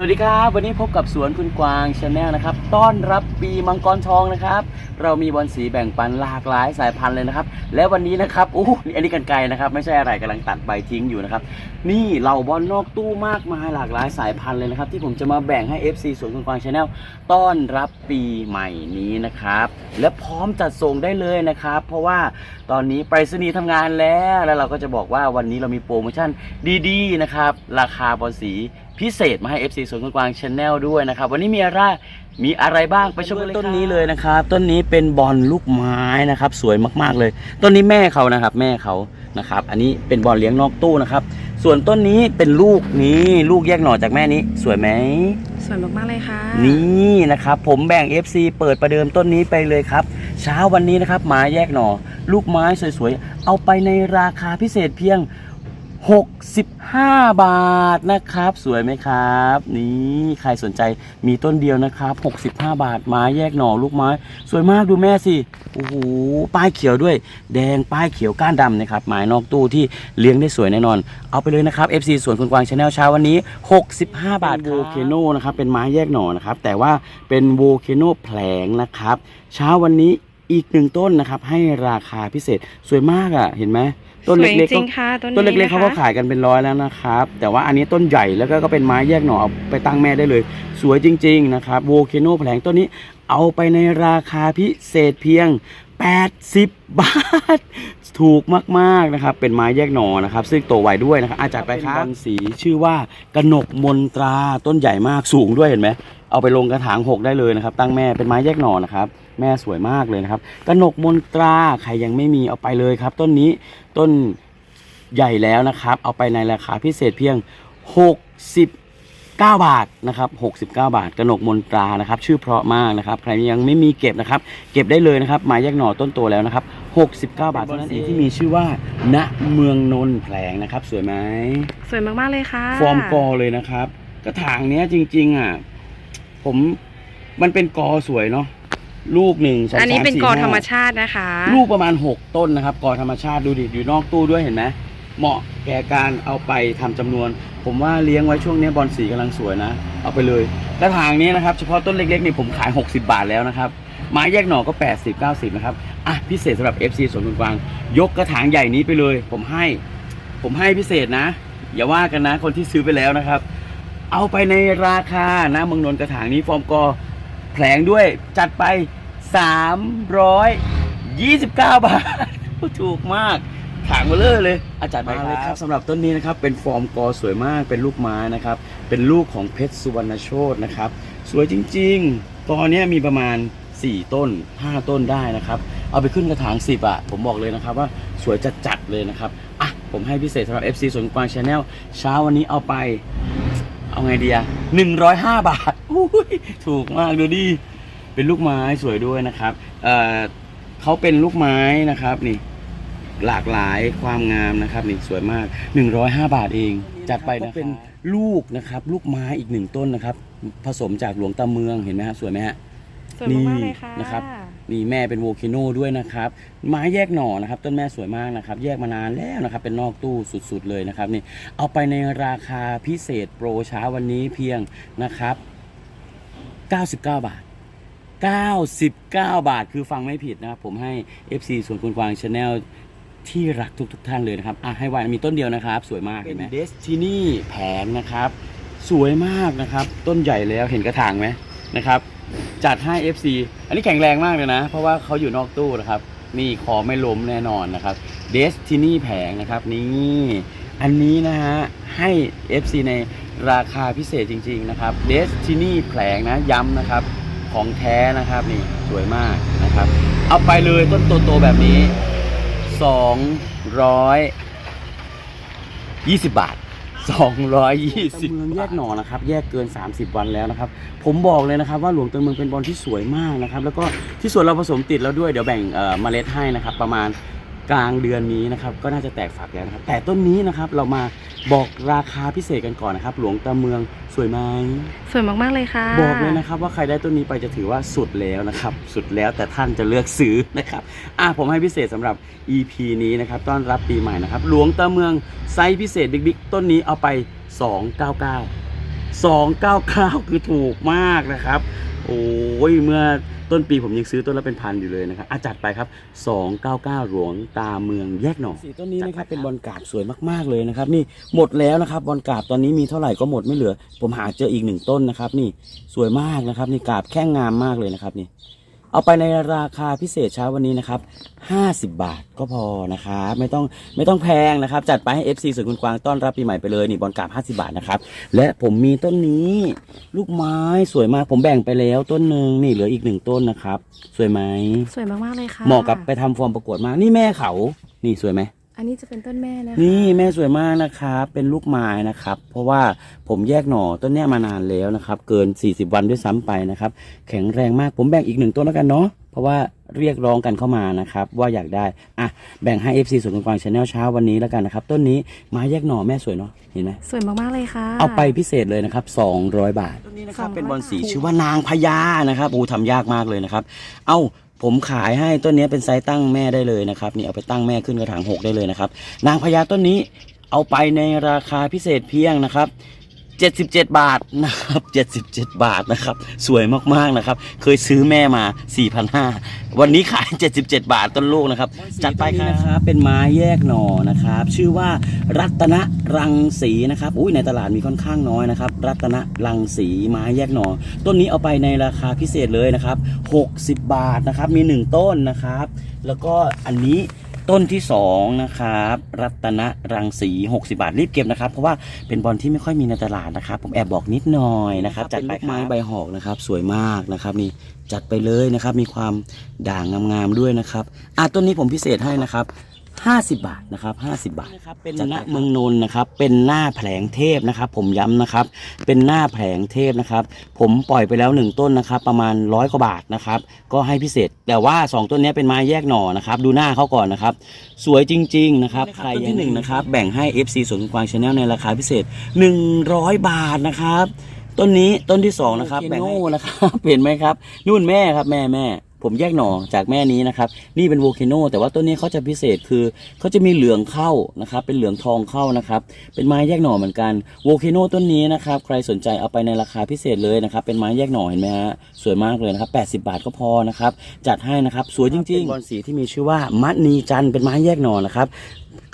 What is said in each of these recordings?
สวัสดีครับวันนี้พบกับสวนคุณกวางชาแนลนะครับต้อนรับปีมังกรทองนะครับ เรามีบอลสีแบ่งปันหลากหลายสายพันธุ์เลยนะครับ และวันนี้นะครับอู้อันนี้กันไกลนะครับไม่ใช่อะไรกำลังตัดใบทิ้งอยู่นะครับ นี่เราบอลนอกตู้มากมายหลากหลายสายพันธุ์เลยนะครับ ที่ผมจะมาแบ่งให้ FC สวนคุณกวางชาแนลต้อนรับปีใหม่นี้นะครับ และพร้อมจัดส่งได้เลยนะครับ เพราะว่าตอนนี้ไปรษณีย์ทำงานแล้ว แล้วเราก็จะบอกว่าวันนี้เรามีโปรโมชั่นดีๆนะครับราคาบอลสี พิเศษมาให้ FC สวนคุณกวางชาแนลด้วยนะครับ วันนี้มีอะไรมีอะไรบ้างไปชมกันต้นนี้เลยนะครับ ต้นนี้เป็นบอลลูกไม้นะครับ สวยมากๆเลย ต้นนี้แม่เขานะครับ แม่เขานะครับ อันนี้เป็นบอลเลี้ยงนอกตู้นะครับ ส่วนต้นนี้เป็นลูกนี้ลูกแยกหน่อจากแม่นี้ สวยไหมสวยมากๆเลยค่ะนี่นะครับ ผมแบ่ง FC เปิดประเดิมต้นนี้ไปเลยครับ เช้าวันนี้นะครับไม้แยกหน่อ ลูกไม้สวยๆเอาไปในราคาพิเศษเพียง 65 บาทนะครับ สวยไหมครับ นี่ใครสนใจมีต้นเดียวนะครับ 65 บาทไม้แยกหน่อลูกไม้ สวยมากดูแม่สิโอ้โหป้ายเขียวด้วย แดงป้ายเขียวก้านดำนะครับไม้นอกตู้ที่เลี้ยงได้สวยแน่นอน เอาไปเลยนะครับ FC สวนคุณกวางชาแนลเช้าวันนี้ 65 บาทโวเคโนนะครับเป็นไม้แยกหน่อนะครับแต่ว่าเป็นโวเคโนแผลงนะครับ เช้าวันนี้อีกหนึ่งต้นนะครับให้ราคาพิเศษสวยมากอะ่ะเห็นไหม ต้นสเล็วยกๆจริก็งๆค่ะต้นนี้ต้นเล็กๆะคะเขาก็ขายกันเป็นร้อยแล้วนะครับ แต่ว่าอันนี้ต้นใหญ่แล้วก็ก็เป็นไม้แยกหน่อเอาไปตั้งแม่ได้เลย สวยจริง ๆ นะครับโวเคโนแผลงต้นนี้เอาไปในราคาพิเศษเพียง 80 บาท ถูกมากๆนะครับ เป็นไม้แยกหน่อนะครับ ซึ่งโตไวด้วยนะครับอาจัดไปครับสีชื่อว่ากนกมนตราต้นใหญ่มากสูงด้วยเห็นไหมเอาไปลงกระถางหกได้เลยนะครับ ตั้งแม่เป็นไม้แยกหน่อนะครับ แม่สวยมากเลยนะครับกนกมนตราใครยังไม่มีเอาไปเลยครับ ต้นนี้ต้นใหญ่แล้วนะครับ เอาไปในราคาพิเศษเพียง 69บาทนะครับ69 บาทกนกมนตรานะครับ ชื่อเพราะมากนะครับ ใครยังไม่มีเก็บนะครับ เก็บได้เลยนะครับหมายแยกหน่อต้นโตแล้วนะครับ69 บาทเท่านั้นเองที่มีชื่อว่า ณเมืองนนท์แผลงนะครับ สวยไหมสวยมากๆเลยค่ะ ฟอร์มกอเลยนะครับ กระถางเนี้ยจริงๆอะผมมันเป็นกอสวยเนาะลูกหนึ่งสองอันนี้สามเป็นสี่กอห้าธรรมชาตินะคะ ลูกประมาณ 6 ต้นนะครับ กอธรรมชาติดูดิอยู่นอกตู้ด้วยเห็นไหมเหมาะแก่การเอาไปทำจำนวน ผมว่าเลี้ยงไว้ช่วงนี้บอลสีกำลังสวยนะ เอาไปเลยกระถางนี้นะครับ เฉพาะต้นเล็กๆนี่ผมขาย 60 บาทแล้วนะครับไม้แยกหน่อก็ 80 90 นะครับ อะ พิเศษสำหรับ FC สวนคุณกวาง ยกกระถางใหญ่นี้ไปเลย ผมให้ ผมให้พิเศษนะ อย่าว่ากันนะ คนที่ซื้อไปแล้วนะครับ เอาไปในราคานะเมืองนนท์กระถางนี้ฟอร์มกอแผลงด้วยจัดไป 329 บาท ถูกมาก ถางมาเลยเลย อาจารย์ไปเลยครับสำหรับต้นนี้นะครับ เป็นฟอร์มกอสวยมากเป็นลูกไม้นะครับ เป็นลูกของเพชรสุวรรณโชตนะครับ สวยจริงๆกอเนี้ยมีประมาณ 4 ต้น 5 ต้นได้นะครับ เอาไปขึ้นกระถาง 10 อะ ผมบอกเลยนะครับว่าสวยจัดๆเลยนะครับ อะ ผมให้พิเศษสำหรับ FC สวนกวางชาแนลเช้าวันนี้เอาไป เอาไงดีอะหนึ่งร้อยห้าบาทอุ้ยถูกมากดูดิเป็นลูกไม้สวยด้วยนะครับเอ่อเขาเป็นลูกไม้นะครับนี่ หลากหลายความงามนะครับนี่สวยมาก 105 บาทเอง จัดไปนะเป็นลูกนะครับ ลูกไม้อีกหนึ่งต้นนะครับ ผสมจากหลวงตาเมืองเห็นไหมฮะสวยไหมฮะสวยมากๆเลยค่ะนี่นะครับนี่แม่เป็นโวลคโนด้วยนะครับไม้แยกหน่อนะครับต้นแม่สวยมากนะครับ แยกมานานแล้วนะครับ เป็นนอกตู้สุดๆเลยนะครับนี่เอาไปในราคาพิเศษโปรเช้าวันนี้เพียงนะครับ 99 บาท 99 บาทคือฟังไม่ผิดนะครับ ผมให้ FC ส่วนคุณกวางชาแนล ที่รักทุกๆทท่านเลยนะครับอะให้วันมีต้นเดียวนะครับ สวยมากเห็นไหมเดสตินีแผงนะครับ สวยมากนะครับ ต้นใหญ่แล้วเห็นกระถางไหมนะครับ จัดให้ FC อันนี้แข็งแรงมากเลยนะ เพราะว่าเขาอยู่นอกตู้นะครับ นี่คอไม่ล้มแน่นอนนะครับ Destiny แผงนะครับนี่อันนี้นะฮะให้ FC ในราคาพิเศษจริง ๆ นะครับ Destiny แผงนะย้ำนะครับ ของแท้นะครับนี่สวยมากนะครับ เอาไปเลยต้นโตๆแบบนี้ 220 บาท 220เมืองแยกหนอนะครับ แยกเกิน 30 วันแล้วนะครับ ผมบอกเลยนะครับว่าหลวงเตยเมืองเป็นบอลที่สวยมากนะครับ แล้วก็ที่สวนเราผสมติดแล้วด้วยเดี๋ยวแบ่งเมล็ดให้นะครับ ประมาณ กลางเดือนนี้นะครับก็น่าจะแตกฝักแล้วนะครับ แต่ต้นนี้นะครับเรามาบอกราคาพิเศษกันก่อนนะครับ หลวงตาเมืองสวยไหมสวยมากๆเลยค่ะ บอกเลยนะครับว่าใครได้ต้นนี้ไปจะถือว่าสุดแล้วนะครับ สุดแล้วแต่ท่านจะเลือกซื้อนะครับอะผมให้พิเศษสำหรับ EP นี้นะครับต้อนรับปีใหม่นะครับ หลวงตาเมืองไซส์พิเศษบิ๊กๆต้นนี้เอาไป 299 299 คือถูกมากนะครับ โอ้ยเมื่อต้นปีผมยังซื้อต้นละเป็นพันอยู่เลยนะครับอาจัดไปครับ 299 หลวงตาเมืองแยกหนองสีต้นนี้นะครับเป็นบอลกราบสวยมากๆเลยนะครับ นี่หมดแล้วนะครับบอลกราบตอนนี้มีเท่าไหร่ก็หมดไม่เหลือ ผมหาเจออีกหนึ่งต้นนะครับ นี่สวยมากนะครับ นี่กราบแข้งงามมากเลยนะครับนี่ เอาไปในราคาพิเศษเช้าวันนี้นะครับ 50 บาทก็พอนะครับไม่ต้องไม่ต้องแพงนะครับ จัดไปให้ FC สวนคุณกวางต้อนรับปีใหม่ไปเลยนี่บอลกราบ50 บาทนะครับ และผมมีต้นนี้ ลูกไม้สวยมากผมแบ่งไปแล้วต้นหนึ่งนี่เหลืออีกหนึ่งต้นนะครับ สวยไหมสวยมากๆเลยค่ะเหมาะกับไปทำฟอร์มประกวดมากนี่แม่เขานี่สวยไหม อันนี้จะเป็นต้นแม่นะคะนี่แม่สวยมากนะครับเป็นลูกไม้นะครับ เพราะว่าผมแยกหน่อต้นเนี้ยมานานแล้วนะครับ เกิน 40 วันด้วยซ้ำไปนะครับ แข็งแรงมากผมแบ่งอีกหนึ่งต้นแล้วกันเนาะเพราะว่าเรียกร้องกันเข้ามานะครับ ว่าอยากได้อะแบ่งให้ FC สวนกวางชาแนลเช้าวันนี้แล้วกันนะครับ ต้นนี้ไม้แยกหน่อแม่สวยเนาะเห็นไหมสวยมากๆเลยค่ะ เอาไปพิเศษเลยนะครับ 200 บาทต้นนี้นะครับ200เป็นบอลสีบาทชื่อว่านางพญานะครับโอ้ทำยากมากเลยนะครับ เอ้า ผมขายให้ต้นนี้เป็นไซส์ตั้งแม่ได้เลยนะครับนี่เอาไปตั้งแม่ขึ้นกระถางหกได้เลยนะครับ นางพญาต้นนี้เอาไปในราคาพิเศษเพียงนะครับ 77 บาทนะครับ77 บาทนะครับ สวยมากๆนะครับ เคยซื้อแม่มา 4,500 วันนี้ขาย 77 บาทต้นลูกนะครับ จัดไปครับนะครับเป็นไม้แยกหน่อนะครับ ชื่อว่ารัตนรังสีนะครับ อุ้ยในตลาดมีค่อนข้างน้อยนะครับ รัตนรังสีไม้แยกหน่อ ต้นนี้เอาไปในราคาพิเศษเลยนะครับ 60 บาทนะครับ มี 1 ต้นนะครับ แล้วก็อันนี้ ต้นที่2นะครับ รัตนรังสี60 บาทรีบเก็บนะครับ เพราะว่าเป็นบอลที่ไม่ค่อยมีในตลาดนะครับ ผมแอบบอกนิดหน่อยนะครับจัดไปไม้ใบหอกนะครับ สวยมากนะครับนี่จัดไปเลยนะครับ มีความด่างงามๆด้วยนะครับอะต้นนี้ผมพิเศษให้นะครับ 50 บาทนะครับ 50 บาท นะครับเป็นณเมืองนนท์นะครับ เป็นหน้าแผลงเทพนะครับ ผมย้ำนะครับ เป็นหน้าแผลงเทพนะครับ ผมปล่อยไปแล้วหนึ่งต้นนะครับ ประมาณร้อยกว่าบาทนะครับ ก็ให้พิเศษ แต่ว่า2ต้นนี้เป็นไม้แยกหน่อนะครับ ดูหน้าเขาก่อนนะครับ สวยจริง ๆ นะครับ ใครที่หนึ่งนะครับ แบ่งให้ FC สวนกวางชาแนลในราคาพิเศษ 100 บาทนะครับ ต้นนี้ต้นที่สองนะครับ แบ่งให้นะครับ เห็นไหมครับ นู่นแม่ครับแม่แม่ ผมแยกหน่อจากแม่นี้นะครับ นี่เป็นโวลคโนแต่ว่าต้นนี้เขาจะพิเศษคือเขาจะมีเหลืองเข้านะครับ เป็นเหลืองทองเข้านะครับ เป็นไม้แยกหน่อเหมือนกันโวลคโนต้นนี้นะครับ ใครสนใจเอาไปในราคาพิเศษเลยนะครับ เป็นไม้แยกหน่อเห็นไหมฮะสวยมากเลยนะครับ 80 บาทก็พอนะครับ จัดให้นะครับ สวยจริงๆบอลสีที่มีชื่อว่ามณีจันเป็นไม้แยกหน่อนะครับ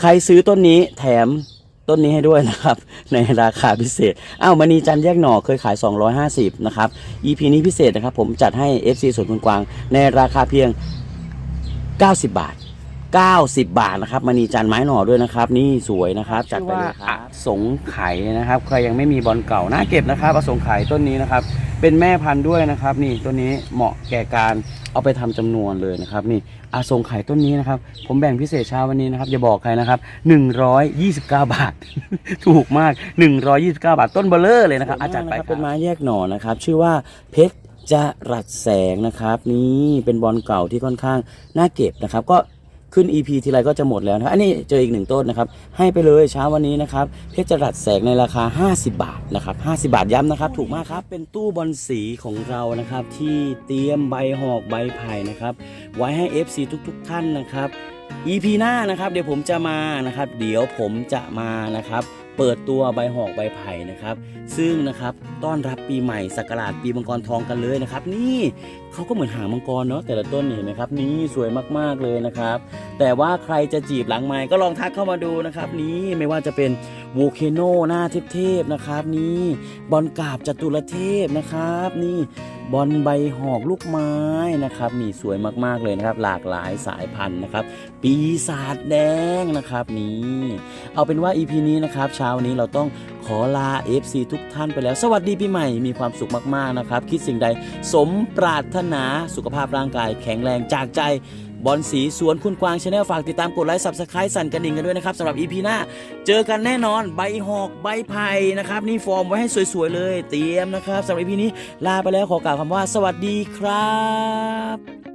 ใครซื้อต้นนี้แถม ต้นนี้ให้ด้วยนะครับ ในราคาพิเศษอ้าวมณีจันแยกหน่อเคยขาย 250 นะครับ EP นี้พิเศษนะครับ ผมจัดให้ FC สวนคุณกวาง ในราคาเพียง 90 บาท 90 บาทนะครับมณีจันทร์ไม้หน่อด้วยนะครับ นี่สวยนะครับ จัดไปเลยครับสงไข่นะครับ ใครยังไม่มีบอลเก่าน่าเก็บนะครับอสงไข่ต้นนี้นะครับ เป็นแม่พันธุ์ด้วยนะครับ นี่ต้นนี้เหมาะแก่การเอาไปทำจำนวนเลยนะครับ นี่อาสงไข่ต้นนี้นะครับ ผมแบ่งพิเศษเช้าวันนี้นะครับอย่าบอกใครนะครับ 129 บาท ถูกมาก 129 บาทต้นเบลเลอร์เลยนะครับอาจารย์ไปเป็นไม้แยกหน่อนะครับ ชื่อว่าเพชรจรัสแสงนะครับ นี่เป็นบอลเก่าที่ค่อนข้างน่าเก็บนะครับ ก็ ขึ้น EP ทีไรก็จะหมดแล้วนะครับ อันนี้เจออีกหนึ่งต้นนะครับ ให้ไปเลยเช้าวันนี้นะครับ เพชรจรัสแสงในราคา 50 บาทนะครับ50 บาทย้ำนะครับ ถูกมากครับ เป็นตู้บอลสีของเรานะครับ ที่เตรียมใบหอกใบไผ่นะครับ ไว้ให้ FC ทุก ๆ ท่านนะครับ EP หน้านะครับ เดี๋ยวผมจะมานะครับ เดี๋ยวผมจะมานะครับ เปิดตัวใบหอกใบไผ่นะครับ ซึ่งนะครับต้อนรับปีใหม่สักราชปีมังกรทองกันเลยนะครับ นี่เขาก็เหมือนหางมังกรเนาะแต่ละต้นเห็นไหมครับ นี่สวยมากๆเลยนะครับ แต่ว่าใครจะจีบหลังไม้ก็ลองทักเข้ามาดูนะครับ นี่ไม่ว่าจะเป็นโวเคโนหน้าเทพๆนะครับ นี่บอลกาบจตุรเทพนะครับ นี่ บอลใบหอกลูกไม้นะครับนี่สวยมากๆเลยนะครับ หลากหลายสายพันธุ์นะครับ ปีศาจแดงนะครับนี่เอาเป็นว่า EP นี้นะครับเช้านี้เราต้องขอลา FC ทุกท่านไปแล้ว สวัสดีปีใหม่มีความสุขมากๆนะครับ คิดสิ่งใดสมปรารถนาสุขภาพร่างกายแข็งแรงจากใจ บอลสีสวนคุณกวางชาแนลฝากติดตามกดไลค์ Subscribe สั่นกระดิ่งกันด้วยนะครับสำหรับ EP หน้า เจอกันแน่นอนใบหอกใบไผ่นะครับ นี่ฟอร์มไว้ให้สวยๆเลย เตรียมนะครับสำหรับ EP นี้ลาไปแล้วขอกล่าวคำว่า สวัสดีครับ